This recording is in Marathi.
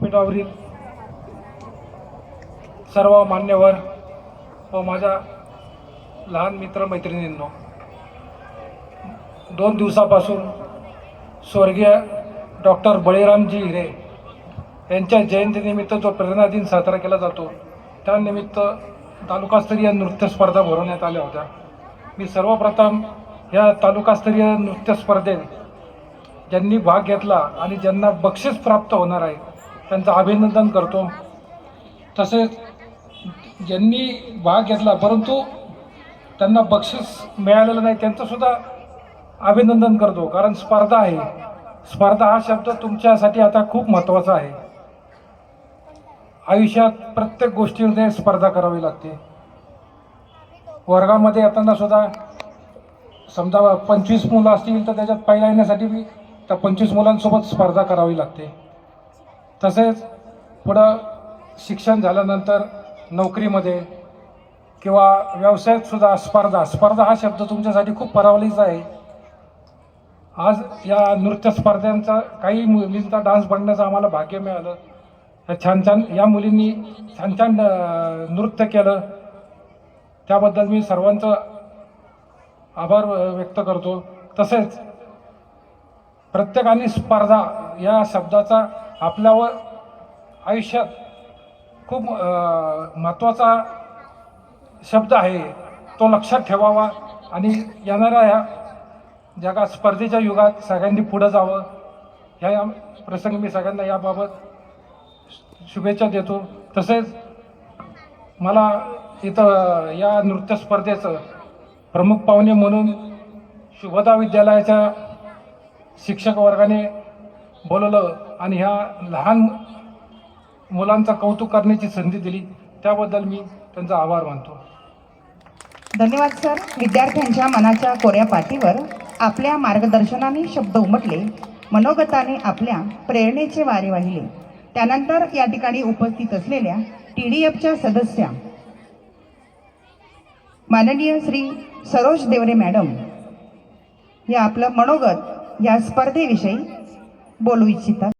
पीठावरील सर्व मान्यवर व माझ्या लहान मित्र मैत्रिणींनो दोन दिवसापासून स्वर्गीय डॉक्टर बळीरामजी हिरे यांच्या जयंतीनिमित्त जो प्रेरणा दिन साजरा केला जातो त्यानिमित्त तालुकास्तरीय नृत्य स्पर्धा भरवण्यात आल्या होत्या. मी सर्वप्रथम या तालुकास्तरीय नृत्य स्पर्धेत ज्यांनी भाग घेतला आणि ज्यांना बक्षीस प्राप्त होणार आहे त्यांचं अभिनंदन करतो. तसेच ज्यांनी भाग घेतला परंतु त्यांना बक्षीस मिळालेलं नाही त्यांचंसुद्धा अभिनंदन करतो कारण स्पर्धा आहे. स्पर्धा हा शब्द तुमच्यासाठी आता खूप महत्त्वाचा आहे. आयुष्यात प्रत्येक गोष्टीमध्ये स्पर्धा करावी लागते. वर्गामध्ये येताना सुद्धा समजा पंचवीस मुलं असतील तर त्याच्यात पहिला येण्यासाठी बी त्या पंचवीस मुलांसोबत स्पर्धा करावी लागते. तसेच पुढं शिक्षण झाल्यानंतर नोकरीमध्ये किंवा व्यवसायातसुद्धा स्पर्धा स्पर्धा हा शब्द तुमच्यासाठी खूप परावलीचा आहे. आज या नृत्य स्पर्धांचा काही मुलींचा डान्स बनण्याचं आम्हाला भाग्य मिळालं. या छान छान या मुलींनी छान छान नृत्य केलं. त्याबद्दल मी सर्वांचं आभार व्यक्त करतो. तसेच प्रत्येकाने स्पर्धा या शब्दाचा आपल्यावर आयुष्यात खूप महत्त्वाचा शब्द आहे. तो लक्षात ठेवावा आणि येणाऱ्या ह्या जगात स्पर्धेच्या युगात सगळ्यांनी पुढं जावं. ह्या या प्रसंगी मी सगळ्यांना याबाबत शुभेच्छा देतो. तसेच मला इथं या नृत्य स्पर्धेचं प्रमुख पाहुणे म्हणून शुभदा विद्यालयाच्या शिक्षक वर्गाने बोलवलं आणि ह्या लहान मुलांचा कौतुक करण्याची संधी दिली त्याबद्दल मी त्यांचा आभार मानतो. धन्यवाद सर. विद्यार्थ्यांच्या मनाच्या कोऱ्या पाठीवर आपल्या मार्गदर्शनाने शब्द उमटले मनोगताने आपल्या प्रेरणेचे वारे वाहिले. त्यानंतर या ठिकाणी उपस्थित असलेल्या टी डी एफच्या सदस्या माननीय श्री सरोज देवरे मॅडम या आपलं मनोगत या स्पर्धेविषयी बोलू इच्छितात